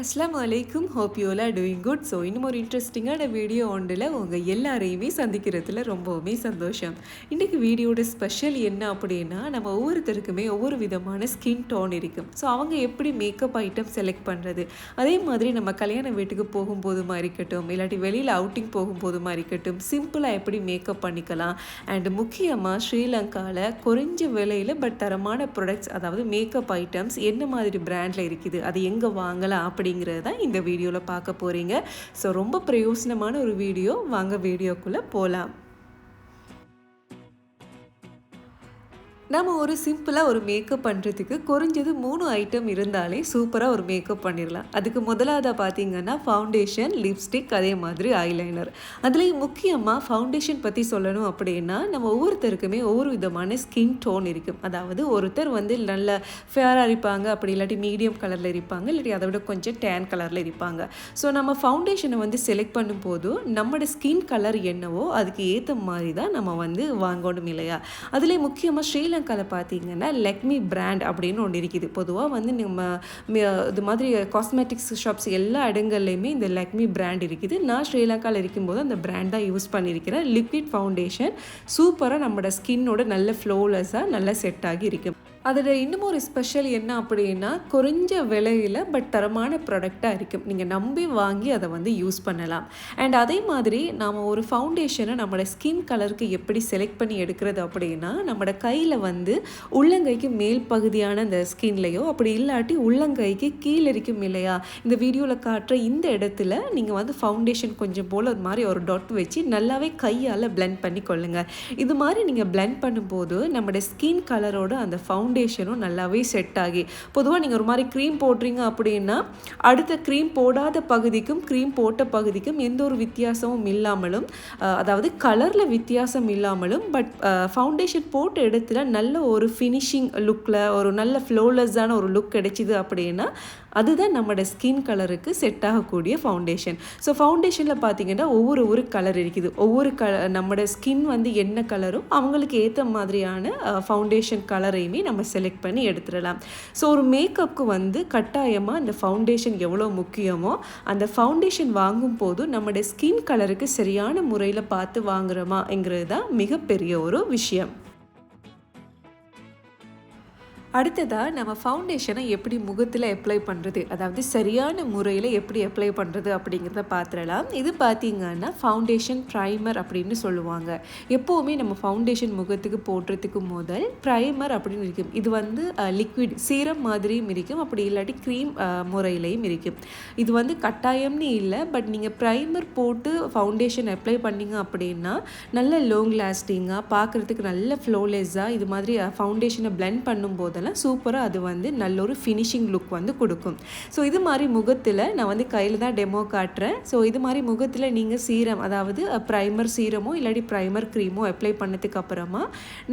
அஸ்லாம் அலைக்கும் hope doing good so இன்னும் ஒரு இன்ட்ரெஸ்டிங்கான வீடியோ ஒன்றில் உங்கள் எல்லாரையுமே சந்திக்கிறதுல ரொம்பவுமே சந்தோஷம். இன்றைக்கி வீடியோட ஸ்பெஷல் என்ன அப்படின்னா நம்ம ஒவ்வொருத்தருக்குமே ஒவ்வொரு விதமான ஸ்கின் டோன் இருக்கும். ஸோ அவங்க எப்படி மேக்கப் ஐட்டம் செலக்ட் பண்ணுறது அதே மாதிரி நம்ம கல்யாண வீட்டுக்கு போகும்போதுமா இருக்கட்டும் இல்லாட்டி வெளியில் அவுட்டிங் போகும்போதுமா இருக்கட்டும் சிம்பிளாக எப்படி மேக்கப் பண்ணிக்கலாம்? அண்ட் முக்கியமாக ஸ்ரீலங்காவில் குறைஞ்ச விலையில் பட் தரமான ப்ராடக்ட்ஸ் அதாவது மேக்கப் ஐட்டம்ஸ் என்ன மாதிரி பிராண்டில் இருக்குது? அது எங்கே வாங்கலாம்? அப்படி அப்படிங்கிறது தான் இந்த வீடியோவில் பார்க்க போகிறீங்க ஸோ ரொம்ப பிரயோசனமான ஒரு வீடியோ. வாங்க வீடியோக்குள்ளே போகலாம் நம்ம ஒரு சிம்பிளாக ஒரு மேக்கப் பண்ணுறதுக்கு குறைஞ்சது மூணு ஐட்டம் இருந்தாலே சூப்பராக ஒரு மேக்கப் பண்ணிடலாம். அதுக்கு முதலாவதாக பார்த்தீங்கன்னா ஃபவுண்டேஷன் லிப்ஸ்டிக் அதே மாதிரி ஐலைனர் அதுலேயும் முக்கியமாக ஃபவுண்டேஷன் பற்றி சொல்லணும் அப்படின்னா நம்ம ஒவ்வொருத்தருக்குமே ஒவ்வொரு விதமான ஸ்கின் டோன் இருக்கும். அதாவது ஒருத்தர் வந்து நல்ல ஃபேராக இருப்பாங்க அப்படி இல்லாட்டி மீடியம் கலரில் இருப்பாங்க இல்லாட்டி அதை விட கொஞ்சம் டேன் கலரில் இருப்பாங்க. ஸோ நம்ம ஃபவுண்டேஷனை வந்து செலக்ட் பண்ணும்போது நம்மளோட ஸ்கின் கலர் என்னவோ அதுக்கு ஏற்ற மாதிரி தான் நம்ம வந்து வாங்கணும் இல்லையா? அதுலேயும் முக்கியமாக ஸ்ரீலங்கா ஸ்ரீலங்காவில் பார்த்தீங்கன்னா லெக்மி பிராண்ட் அப்படின்னு ஒன்று இருக்குது. பொதுவாக வந்து நம்ம இது மாதிரி காஸ்மெட்டிக்ஸ் ஷாப்ஸ் எல்லா இடங்கள்லையுமே இந்த லெக்மி பிராண்ட் இருக்குது. நான் ஸ்ரீலங்காவில் இருக்கும்போது அந்த பிராண்ட் தான் யூஸ் பண்ணியிருக்கிறேன். லிக்விட் ஃபவுண்டேஷன் சூப்பராக நம்மளோட ஸ்கின்னோட நல்ல ஃப்ளோலெஸ்ஸாக நல்லா செட் ஆகி இருக்குது அதில் இன்னும் ஒரு ஸ்பெஷல் என்ன அப்படின்னா குறைஞ்ச விலையில் பட் தரமான ப்ராடக்டாக இருக்கும். நீங்கள் நம்பி வாங்கி அதை வந்து யூஸ் பண்ணலாம். அண்ட் அதே மாதிரி நாம் ஒரு ஃபவுண்டேஷனை நம்மளோட ஸ்கின் கலருக்கு எப்படி செலக்ட் பண்ணி எடுக்கிறது அப்படின்னா நம்மளோட கையில் வந்து உள்ளங்கைக்கு மேல் பகுதியான அந்த ஸ்கின்லையோ அப்படி இல்லாட்டி உள்ளங்கைக்கு கீழே இருக்கும் இல்லையா? இந்த வீடியோவில் காட்டுற இந்த இடத்துல நீங்கள் வந்து ஃபவுண்டேஷன் கொஞ்சம் போல் ஒரு மாதிரி ஒரு டொட் வச்சு நல்லாவே கையால் பிளெண்ட் பண்ணி கொள்ளுங்கள் இது மாதிரி நீங்கள் பிளெண்ட் பண்ணும்போது நம்மளோட ஸ்கின் கலரோட அந்த ஃபவுண்ட் ஃபவுண்டேஷனும் நல்லாவே செட் ஆகி. பொதுவாக நீங்கள் ஒரு மாதிரி க்ரீம் போடுறீங்க அப்படின்னா அடுத்த க்ரீம் போடாத பகுதிக்கும் க்ரீம் போட்ட பகுதிக்கும் எந்த ஒரு வித்தியாசமும் இல்லாமலும் அதாவது கலரில் வித்தியாசம் இல்லாமலும் பட் ஃபவுண்டேஷன் போட்ட இடத்துல நல்ல ஒரு ஃபினிஷிங் லுக்கில் ஒரு நல்ல ஃப்ளோலெஸ்ஸான ஒரு லுக் கிடைச்சிது அப்படின்னா அதுதான் நம்மளோட ஸ்கின் கலருக்கு செட் ஆகக்கூடிய ஃபவுண்டேஷன் ஸோ ஃபவுண்டேஷனில் பார்த்தீங்கன்னா ஒவ்வொரு ஒரு கலர் இருக்குது. ஒவ்வொரு க நம்மளோட ஸ்கின் வந்து என்ன கலரோ அவங்களுக்கு ஏற்ற மாதிரியான ஃபவுண்டேஷன் கலரையுமே நம்ம செலக்ட் பண்ணி எடுத்துடலாம். ஸோ ஒரு மேக்கப்புக்கு வந்து கட்டாயமாக அந்த ஃபவுண்டேஷன் எவ்வளோ முக்கியமோ அந்த ஃபவுண்டேஷன் வாங்கும் போது நம்மளுடைய ஸ்கின் கலருக்கு சரியான முறையில் பார்த்து வாங்குறோமாங்கிறது தான் மிகப்பெரிய ஒரு விஷயம். அடுத்ததாக நம்ம ஃபவுண்டேஷனை எப்படி முகத்தில் அப்ளை பண்ணுறது அதாவது சரியான முறையில் எப்படி அப்ளை பண்ணுறது அப்படிங்கிறத பார்த்துடலாம் இது பார்த்திங்கன்னா ஃபவுண்டேஷன் ப்ரைமர் அப்படின்னு சொல்லுவாங்க. எப்போவுமே நம்ம ஃபவுண்டேஷன் முகத்துக்கு போடுறதுக்கு முதல் ப்ரைமர் அப்படின்னு இருக்கும். இது வந்து லிக்விட் சீரம் மாதிரியும் இருக்கும். அப்படி இல்லாட்டி க்ரீம் முறையிலையும் இருக்கும். இது வந்து கட்டாயம்னு இல்லை பட் நீங்கள் ப்ரைமர் போட்டு ஃபவுண்டேஷன் அப்ளை பண்ணிங்க அப்படின்னா நல்ல லாங் லாஸ்டிங்காக பார்க்குறதுக்கு நல்ல ஃப்ளோலெஸ்ஸாக இது மாதிரி ஃபவுண்டேஷனை பிளெண்ட் பண்ணும்போது அதெல்லாம் சூப்பராக அது வந்து நல்ல ஒரு ஃபினிஷிங் லுக் வந்து கொடுக்கும். ஸோ இது மாதிரி முகத்தில் நான் வந்து கையில் தான் டெமோ காட்டுறேன். ஸோ இது மாதிரி முகத்தில் நீங்கள் சீரம் அதாவது ப்ரைமர் சீரமோ இல்லாட்டி ப்ரைமர் க்ரீமோ அப்ளை பண்ணதுக்கு அப்புறமா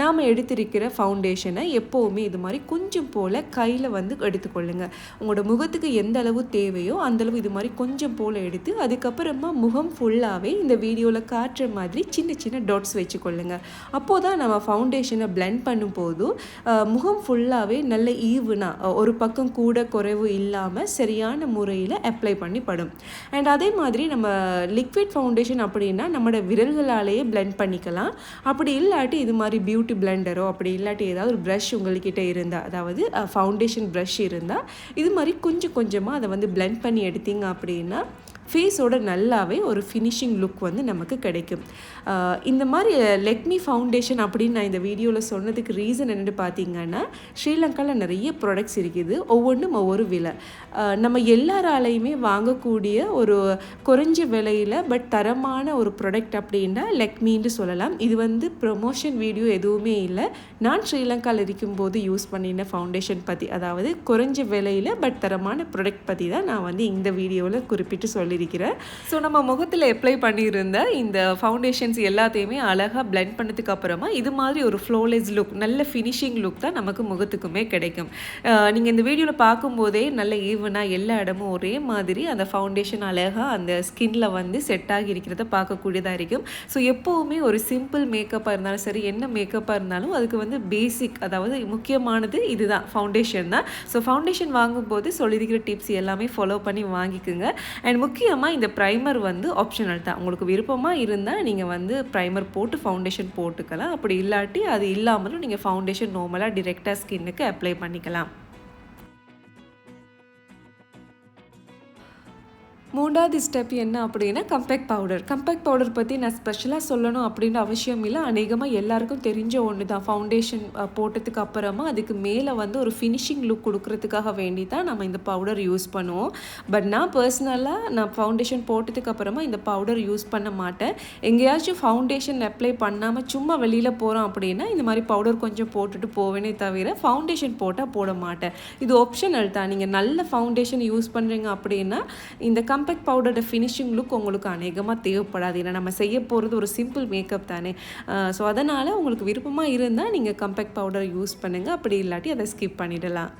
நாம் எடுத்திருக்கிற ஃபவுண்டேஷனை எப்போவுமே இது மாதிரி கொஞ்சம் போல் கையில் வந்து எடுத்துக்கொள்ளுங்க. உங்களோட முகத்துக்கு எந்த அளவு தேவையோ அந்தளவு இது மாதிரி கொஞ்சம் போல் எடுத்து அதுக்கப்புறமா முகம் ஃபுல்லாகவே இந்த வீடியோவில் காட்டுற மாதிரி சின்ன சின்ன டாட்ஸ் வச்சுக்கொள்ளுங்க. அப்போது தான் நம்ம ஃபவுண்டேஷனை பிளெண்ட் பண்ணும்போது முகம் ஃபுல்லாக ஃபுல்லாகவே நல்ல ஈவுனா ஒரு பக்கம் கூட குறைவு இல்லாமல் சரியான முறையில் அப்ளை பண்ணி படும் அண்ட் அதே மாதிரி நம்ம லிக்விட் ஃபவுண்டேஷன் அப்படின்னா நம்மளோட விரல்களாலேயே பிளெண்ட் பண்ணிக்கலாம். அப்படி இல்லாட்டி இது மாதிரி பியூட்டி பிளெண்டரோ அப்படி இல்லாட்டி ஏதாவது ஒரு ப்ரஷ் உங்கள்கிட்ட இருந்தால் அதாவது ஃபவுண்டேஷன் ப்ரஷ் இருந்தால் இது மாதிரி கொஞ்சம் கொஞ்சமாக அதை வந்து பிளெண்ட் பண்ணி எடுத்தீங்க அப்படின்னா ஃபேஸோட நல்லாவே ஒரு ஃபினிஷிங் லுக் வந்து நமக்கு கிடைக்கும். இந்த மாதிரி லெக்மி ஃபவுண்டேஷன் அப்படின்னு நான் இந்த வீடியோவில் சொன்னதுக்கு ரீசன் என்னென்னு பார்த்தீங்கன்னா ஸ்ரீலங்காவில் நிறைய ப்ராடக்ட்ஸ் இருக்குது. ஒவ்வொன்றும் ஒவ்வொரு விலை. நம்ம எல்லாராலையுமே வாங்கக்கூடிய ஒரு குறைஞ்ச விலையில் பட் தரமான ஒரு ப்ராடக்ட் அப்படின்னா லெக்மின்னு சொல்லலாம். இது வந்து ப்ரொமோஷன் வீடியோ எதுவுமே இல்லை. நான் ஸ்ரீலங்காவில் இருக்கும்போது யூஸ் பண்ணின ஃபவுண்டேஷன் பற்றி அதாவது குறைஞ்ச விலையில் பட் தரமான ப்ராடக்ட் பற்றி தான் நான் வந்து இந்த வீடியோவில் குறிப்பிட்டு சொல்லி சொல்லியிருக்கிறேன் ஸோ நம்ம முகத்தில் அப்ளை பண்ணியிருந்த இந்த ஃபவுண்டேஷன்ஸ் எல்லாத்தையுமே அழகாக பிளெண்ட் பண்ணதுக்கு அப்புறமா இது மாதிரி ஒரு ஃப்ளோலெஸ் லுக் நல்ல ஃபினிஷிங் லுக் தான் நமக்கு முகத்துக்குமே கிடைக்கும். நீங்கள் இந்த வீடியோவில் பார்க்கும்போதே நல்ல ஈவனாக எல்லா இடமும் ஒரே மாதிரி அந்த ஃபவுண்டேஷன் அழகாக அந்த ஸ்கின்ல வந்து செட் ஆகி இருக்கிறத பார்க்கக்கூடியதாக இருக்கும். ஸோ எப்போவுமே ஒரு சிம்பிள் மேக்கப்பாக இருந்தாலும் சரி என்ன மேக்கப்பாக இருந்தாலும் அதுக்கு வந்து பேசிக் அதாவது முக்கியமானது இதுதான் ஃபவுண்டேஷன் தான். ஸோ ஃபவுண்டேஷன் வாங்கும்போது சொல்லியிருக்கிற டிப்ஸ் எல்லாமே ஃபாலோ பண்ணி வாங்கிக்குங்க. அண்ட் முக்கியமாக இந்த ப்ரைமர் வந்து ஆப்ஷனல் தான். உங்களுக்கு விருப்பமாக இருந்தால் நீங்கள் வந்து ப்ரைமர் போட்டு ஃபவுண்டேஷன் போட்டுக்கலாம். அப்படி இல்லாட்டி அது இல்லாமலும் நீங்கள் ஃபவுண்டேஷன் நார்மலாக டிரெக்டாக ஸ்கின்னுக்கு அப்ளை பண்ணிக்கலாம். மூன்றாவது ஸ்டெப் என்ன அப்படின்னா கம்பேக்ட் பவுடர் கம்பேக்ட் பவுடர் பற்றி நான் ஸ்பெஷலாக சொல்லணும் அப்படின்ற அவசியம் இல்லை. அநேகமாக எல்லாருக்கும் தெரிஞ்ச ஒன்று தான் ஃபவுண்டேஷன் போட்டதுக்கு அப்புறமா அதுக்கு மேலே வந்து ஒரு ஃபினிஷிங் லுக் கொடுக்கறதுக்காக வேண்டி தான் நம்ம இந்த பவுடர் யூஸ் பண்ணுவோம். பட் நான் பர்சனலாக நான் ஃபவுண்டேஷன் போட்டதுக்கு அப்புறமா இந்த பவுடர் யூஸ் பண்ண மாட்டேன். எங்கேயாச்சும் ஃபவுண்டேஷன் அப்ளை பண்ணாமல் சும்மா வெளியில் போகிறோம் அப்படின்னா இந்த மாதிரி பவுடர் கொஞ்சம் போட்டுட்டு போவேனே தவிர ஃபவுண்டேஷன் போட்டால் போட மாட்டேன். இது ஆப்ஷனல் தான். நீங்கள் நல்ல ஃபவுண்டேஷன் யூஸ் பண்ணுறீங்க அப்படின்னா இந்த காம்பேக்ட் பவுடரோட ஃபினிஷிங் லுக் உங்களுக்கு அநேகமாக தேவைப்படாது. ஏன்னா நம்ம செய்ய போகிறது ஒரு சிம்பிள் மேக்கப் தானே. ஸோ அதனால் உங்களுக்கு விருப்பமாக இருந்தால் நீங்கள் கம்பேக்ட் பவுடர் யூஸ் பண்ணுங்கள் அப்படி இல்லாட்டி அதை ஸ்கிப் பண்ணிடலாம்.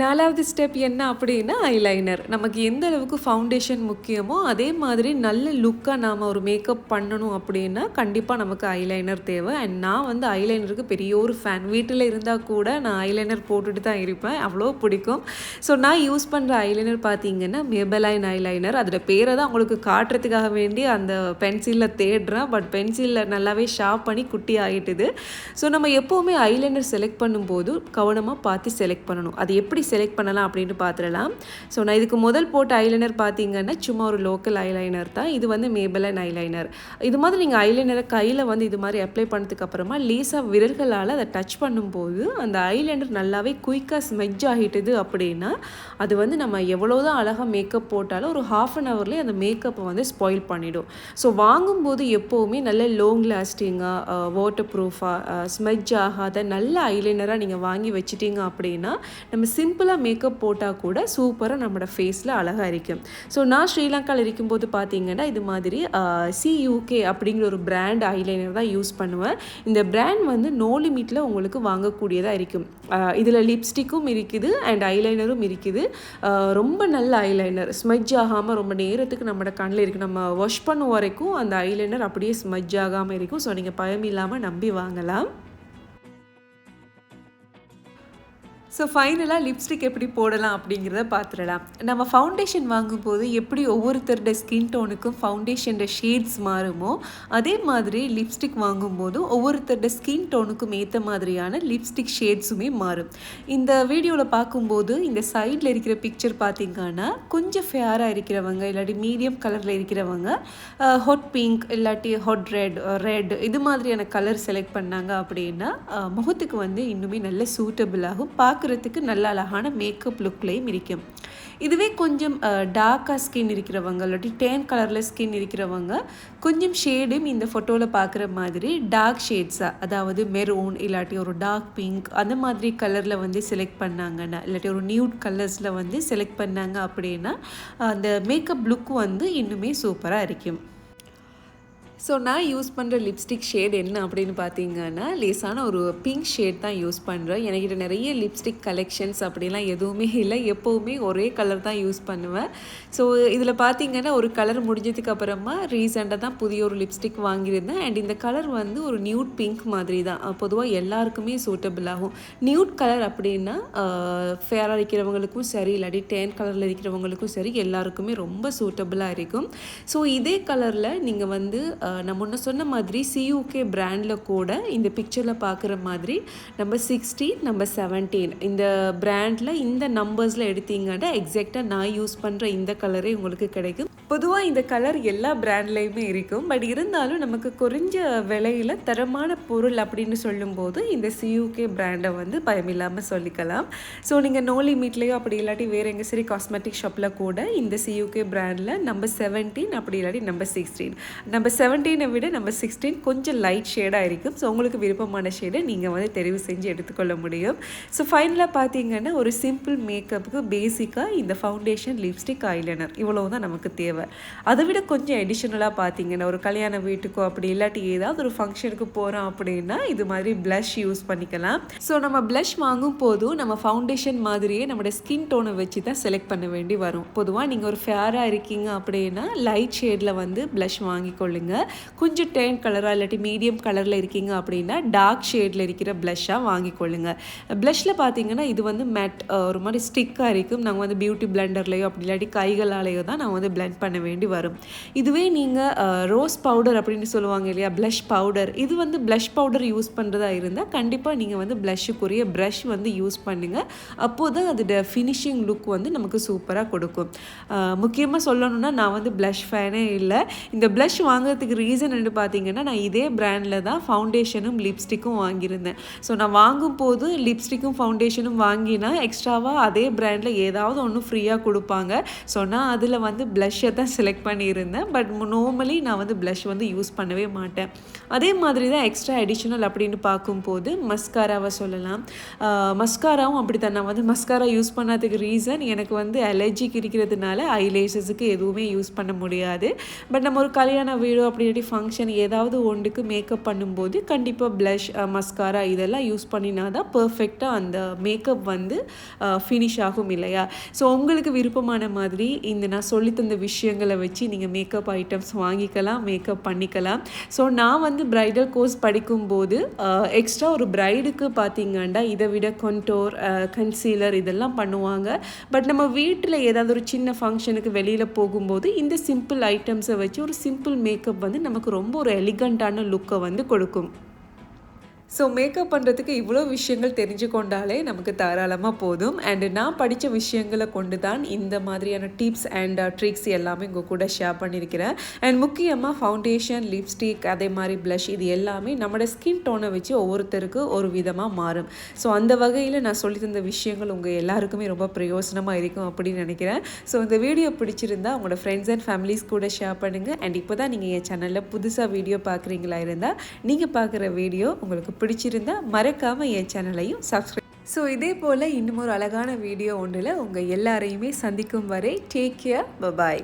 நாலாவது ஸ்டெப் என்ன அப்படின்னா ஐலைனர் நமக்கு எந்த அளவுக்கு ஃபவுண்டேஷன் முக்கியமோ அதே மாதிரி நல்ல லுக்காக நாம் ஒரு மேக்கப் பண்ணணும் அப்படின்னா கண்டிப்பாக நமக்கு ஐலைனர் தேவை. அண்ட் நான் வந்து ஐலைனருக்கு பெரிய ஒரு ஃபேன் வீட்டில் இருந்தால் கூட நான் ஐலைனர் போட்டுட்டு தான் இருப்பேன். அவ்வளோ பிடிக்கும். ஸோ நான் யூஸ் பண்ணுற ஐலைனர் பார்த்தீங்கன்னா மேபலைன் ஐலைனர் அதோட பேரை தான் உங்களுக்கு காட்டுறதுக்காக வேண்டி அந்த பென்சிலில் தேடுறேன். பட் பென்சிலில் நல்லாவே ஷார்ப் பண்ணி குட்டி ஆகிட்டுது ஸோ நம்ம எப்போவுமே ஐலைனர் செலக்ட் பண்ணும்போது கவனமாக பார்த்து செலக்ட் பண்ணணும். அது எப்படி எப்படி செலக்ட் பண்ணலாம் அப்படின்ட்டு பார்த்துடலாம் ஸோ நான் இதுக்கு முதல் போட்ட ஐலைனர் பார்த்தீங்கன்னா சும்மா ஒரு லோக்கல் ஐலைனர் தான். இது வந்து மேபலன் ஐலைனர் இது மாதிரி நீங்கள் ஐலைனரை கையில் வந்து இது மாதிரி அப்ளை பண்ணதுக்கு அப்புறமா லேசாக விரல்களால் அதை டச் பண்ணும்போது அந்த ஐலைனர் நல்லாவே குயிக்காக ஸ்மெஜ் ஆகிட்டுது அப்படின்னா அது வந்து நம்ம எவ்வளோதான் அழகாக மேக்கப் போட்டாலும் ஒரு ஹாஃப் அன் ஹவர்லேயே அந்த மேக்கப்பை வந்து ஸ்பாயில் பண்ணிவிடும் ஸோ வாங்கும்போது எப்போவுமே நல்ல லாங் லாஸ்டிங்காக வாட்டர் ப்ரூஃபாக ஸ்மெஜ் ஆகாத நல்ல ஐலைனராக நீங்கள் வாங்கி வச்சுட்டீங்க அப்படின்னா நம்ம சிம் சிம்பிளாக மேக்கப் போட்டால் கூட சூப்பராக நம்மளோட ஃபேஸில் அழகாக இருக்கும். ஸோ நான் ஸ்ரீலங்காவில் இருக்கும்போது பார்த்தீங்கன்னா இது மாதிரி சியூகே அப்படிங்கிற ஒரு பிராண்ட் ஐலைனர் தான் யூஸ் பண்ணுவேன். இந்த பிராண்ட் வந்து நோ லிமிட்டில் உங்களுக்கு வாங்கக்கூடியதாக இருக்கும். இதில் லிப்ஸ்டிக்கும் இருக்குது அண்ட் ஐலைனரும் இருக்குது. ரொம்ப நல்ல ஐலைனர் ஸ்மெஜ் ஆகாமல் ரொம்ப நேரத்துக்கு நம்மளோட கண்ணில் இருக்குது நம்ம வாஷ் பண்ண வரைக்கும் அந்த ஐலைனர் அப்படியே ஸ்மெஜ் ஆகாமல் இருக்கும். ஸோ நீங்கள் பயம் இல்லாமல் நம்பி வாங்கலாம். ஸோ ஃபைனலாக லிப்ஸ்டிக் எப்படி போடலாம் அப்படிங்கிறத பார்த்துடலாம். நம்ம ஃபவுண்டேஷன் வாங்கும்போது எப்படி ஒவ்வொருத்தருடைய ஸ்கின் டோனுக்கும் ஃபவுண்டேஷனோட ஷேட்ஸ் மாறுமோ அதே மாதிரி லிப்ஸ்டிக் வாங்கும்போது ஒவ்வொருத்தருடைய ஸ்கின் டோனுக்கும் ஏற்ற மாதிரியான லிப்ஸ்டிக் ஷேட்ஸுமே மாறும். இந்த வீடியோவில் பார்க்கும்போது இந்த சைடில் இருக்கிற பிக்சர் பார்த்திங்கன்னா கொஞ்சம் ஃபேராக இருக்கிறவங்க இல்லாட்டி மீடியம் கலரில் இருக்கிறவங்க ஹாட் பிங்க் இல்லாட்டி ஹாட் ரெட் ரெட் இது மாதிரியான கலர் செலக்ட் பண்ணாங்க அப்படின்னா முகத்துக்கு வந்து இன்னுமே நல்ல சூட்டபிளாகும் பார்க்க பார்க்குறதுக்கு நல்ல அழகான மேக்கப் லுக்லேயும் இருக்கும். இதுவே கொஞ்சம் டார்க்காக ஸ்கின் இருக்கிறவங்க இல்லாட்டி டேன் கலரில் ஸ்கின் இருக்கிறவங்க கொஞ்சம் ஷேடும் இந்த ஃபோட்டோவில் பார்க்குற மாதிரி டார்க் ஷேட்ஸாக அதாவது மெரூன் இல்லாட்டி ஒரு டார்க் பிங்க் அந்த மாதிரி கலரில் வந்து செலக்ட் பண்ணாங்கன்னா இல்லாட்டி ஒரு நியூட் கலர்ஸில் வந்து செலக்ட் பண்ணாங்க அப்படின்னா அந்த மேக்கப் லுக் வந்து இன்னுமே சூப்பராக இருக்கும். ஸோ நான் யூஸ் பண்ணுற லிப்ஸ்டிக் ஷேட் என்ன அப்படின்னு பார்த்தீங்கன்னா லேசான ஒரு பிங்க் ஷேட் தான் யூஸ் பண்ணுறேன் என்கிட்ட நிறைய லிப்ஸ்டிக் கலெக்ஷன்ஸ் அப்படிலாம் எதுவுமே இல்லை. எப்போவுமே ஒரே கலர் தான் யூஸ் பண்ணுவேன். ஸோ இதில் பார்த்தீங்கன்னா ஒரு கலர் முடிஞ்சதுக்கு அப்புறமா ரீசெண்டாக தான் புதிய ஒரு லிப்ஸ்டிக் வாங்கியிருந்தேன். அண்ட் இந்த கலர் வந்து ஒரு நியூட் பிங்க் மாதிரி தான். பொதுவாக எல்லாருக்குமே சூட்டபிள் ஆகும். நியூட் கலர் அப்படின்னா ஃபேராக இருக்கிறவங்களுக்கும் சரி இல்லாட்டி டேன் கலரில் இருக்கிறவங்களுக்கும் சரி எல்லாருக்குமே ரொம்ப சூட்டபிளாக இருக்கும். ஸோ இதே கலரில் நீங்கள் வந்து நான் முன்ன சொன்ன மாதிரி சியூகே பிராண்டில் கூட இந்த பிக்சரில் பார்க்குற மாதிரி நம்பர் சிக்ஸ்டீன் நம்பர் செவன்டீன் இந்த பிராண்டில் இந்த நம்பர்ஸில் எடுத்தீங்கன்னா எக்ஸாக்டாக நான் யூஸ் பண்ணுற இந்த கலரே உங்களுக்கு கிடைக்கும். பொதுவாக இந்த கலர் எல்லா பிராண்ட்லேயுமே இருக்கும். பட் இருந்தாலும் நமக்கு குறைஞ்ச விலையில் தரமான பொருள் அப்படின்னு சொல்லும்போது இந்த சியூகே பிராண்டை வந்து பயமில்லாமல் சொல்லிக்கலாம். ஸோ நீங்கள் நோ லிமிட்லேயோ அப்படி இல்லாட்டி வேறு எங்கே சரி காஸ்மெட்டிக் ஷாப்பில் கூட இந்த சியூகே பிராண்டில் நம்பர் செவன்டீன் அப்படி இல்லாட்டி நம்பர் சிக்ஸ்டீன் நம்பர் செவன்டீன் செவன்டீனை விட நம்ம சிக்ஸ்டீன் கொஞ்சம் லைட் ஷேடாக இருக்கும். ஸோ உங்களுக்கு விருப்பமான ஷேடை நீங்கள் வந்து தெரிவு செஞ்சு எடுத்துக்கொள்ள முடியும். ஸோ ஃபைனலாக பார்த்தீங்கன்னா ஒரு சிம்பிள் மேக்கப்புக்கு பேசிக்காக இந்த ஃபவுண்டேஷன் லிப்ஸ்டிக் ஐலைனர் இவ்வளோ தான் நமக்கு தேவை. அதை விட கொஞ்சம் அடிஷ்னலாக பார்த்தீங்கன்னா ஒரு கல்யாண வீட்டுக்கோ அப்படி இல்லாட்டி ஏதாவது ஒரு ஃபங்க்ஷனுக்கு போகிறோம் அப்படின்னா இது மாதிரி ப்ளஷ் யூஸ் பண்ணிக்கலாம். ஸோ நம்ம ப்ளஷ் வாங்கும் போதும் நம்ம ஃபவுண்டேஷன் மாதிரியே நம்மளோட ஸ்கின் டோனை வச்சு தான் செலக்ட் பண்ண வேண்டி வரும். பொதுவாக நீங்கள் ஒரு ஃபேராக இருக்கீங்க அப்படின்னா லைட் ஷேடில் வந்து ப்ளஷ் வாங்கிக்கொள்ளுங்க. கொஞ்சம் டேன் கலராக இல்லாட்டி மீடியம் கலரில் இருக்கீங்க அப்படின்னா டார்க் ஷேடில் இருக்கிற ப்ளஷ்ஷாக வாங்கிக்கொள்ளுங்க. ப்ளஷில் பார்த்தீங்கன்னா இது வந்து மேட் ஒரு மாதிரி ஸ்டிக்காக இருக்கும். நாங்கள் வந்து பியூட்டி பிளெண்டர்லையோ அப்படி இல்லாட்டி கைகளாலேயோ தான் நாங்கள் வந்து பிளெண்ட் பண்ண வேண்டி வரும். இதுவே நீங்கள் ரோஸ் பவுடர் அப்படின்னு சொல்லுவாங்க இல்லையா? ப்ளஷ் பவுடர் இது வந்து ப்ளஷ் பவுடர் யூஸ் பண்ணுறதா இருந்தால் கண்டிப்பாக நீங்கள் வந்து ப்ளஷ்ஷுக்குரிய ப்ரஷ் வந்து யூஸ் பண்ணுங்கள் அப்போது தான் அதோட ஃபினிஷிங் லுக் வந்து நமக்கு சூப்பராக கொடுக்கும். முக்கியமாக சொல்லணும்னா நான் வந்து ப்ளஷ் ஃபேனே இல்லை. இந்த ப்ளஷ் வாங்குறதுக்கு ரீசன் என்ன பார்த்தீங்கன்னா நான் இதே ப்ராண்டில் தான் ஃபவுண்டேஷனும் லிப்ஸ்டிக்கும் வாங்கியிருந்தேன். ஸோ நான் வாங்கும் போது லிப்ஸ்டிக்கும் ஃபவுண்டேஷனும் வாங்கினா எக்ஸ்ட்ராவாக அதே ப்ராண்டில் ஏதாவது ஒன்று ஃப்ரீயாக கொடுப்பாங்க. ஸோ நான் அதில் வந்து ப்ளஷ்ஷை தான் செலக்ட் பண்ணியிருந்தேன். பட் நார்மலி நான் வந்து ப்ளஷ் வந்து யூஸ் பண்ணவே மாட்டேன். அதே மாதிரி தான் எக்ஸ்ட்ரா அடிஷ்னல் அப்படின்னு பார்க்கும்போது மஸ்காராவை சொல்லலாம். மஸ்காராவும் அப்படி தான் நான் வந்து மஸ்காரா யூஸ் பண்ணாததுக்கு ரீசன் எனக்கு வந்து அலர்ஜிக்கு இருக்கிறதுனால ஐலேசஸுக்கு எதுவுமே யூஸ் பண்ண முடியாது. பட் நம்ம ஒரு கல்யாண வீடு அப்படி இல்லாட்டி ஃபங்க்ஷன் ஏதாவது ஒன்றுக்கு மேக்கப் பண்ணும்போது கண்டிப்பாக ப்ளஷ் மஸ்காரா இதெல்லாம் யூஸ் பண்ணினா தான் பர்ஃபெக்டாக அந்த மேக்கப் வந்து ஃபினிஷ் ஆகும் இல்லையா? ஸோ உங்களுக்கு விருப்பமான மாதிரி இந்த நான் சொல்லித்தந்த விஷயங்களை வச்சு நீங்கள் மேக்கப் ஐட்டம்ஸ் வாங்கிக்கலாம் மேக்கப் பண்ணிக்கலாம். ஸோ நான் வந்து ப்ரைடல் கோர்ஸ் படிக்கும்போது எக்ஸ்ட்ரா ஒரு ப்ரைடுக்கு பார்த்தீங்கன்னா இதை விட கொண்டோர் கன்சீலர் இதெல்லாம் பண்ணுவாங்க. பட் நம்ம வீட்டில் ஏதாவது ஒரு சின்ன ஃபங்க்ஷனுக்கு வெளியில் போகும்போது இந்த சிம்பிள் ஐட்டம்ஸை வச்சு ஒரு சிம்பிள் மேக்கப் வந்து நமக்கு ரொம்ப ஒரு எலிகண்ட்டான லுக்கை வந்து கொடுக்கும். ஸோ மேக்கப் பண்ணுறதுக்கு இவ்வளோ விஷயங்கள் தெரிஞ்சு கொண்டாலே நமக்கு தாராளமாக போதும். அண்டு நான் படித்த விஷயங்களை கொண்டு தான் இந்த மாதிரியான டிப்ஸ் அண்ட் ட்ரிக்ஸ் எல்லாமே உங்கள் கூட ஷேர் பண்ணியிருக்கிறேன். அண்ட் முக்கியமாக ஃபவுண்டேஷன் லிப்ஸ்டிக் அதே மாதிரி ப்ளஷ் இது எல்லாமே நம்மளோட ஸ்கின் டோனை வச்சு ஒவ்வொருத்தருக்கு ஒரு விதமாக மாறும். ஸோ அந்த வகையில் நான் சொல்லி தந்த விஷயங்கள் உங்கள் எல்லாருக்குமே ரொம்ப பிரயோசனமாக இருக்கும் அப்படின்னு நினைக்கிறேன். ஸோ இந்த வீடியோ பிடிச்சிருந்தா உங்களோட ஃப்ரெண்ட்ஸ் அண்ட் ஃபேமிலிஸ் கூட ஷேர் பண்ணுங்கள் அண்ட் இப்போ தான் நீங்கள் என் சேனலில் புதுசாக வீடியோ பார்க்குறீங்களா இருந்தால் நீங்கள் பார்க்குற வீடியோ உங்களுக்கு பிடிச்சிருந்தா மறக்காமல் என் சேனலையும் சப்ஸ்கிரைப் ஸோ இதே போல் இன்னும் ஒரு அழகான வீடியோ ஒன்றில் உங்கள் எல்லாரையுமே சந்திக்கும் வரை டேக் கேர் பபாய்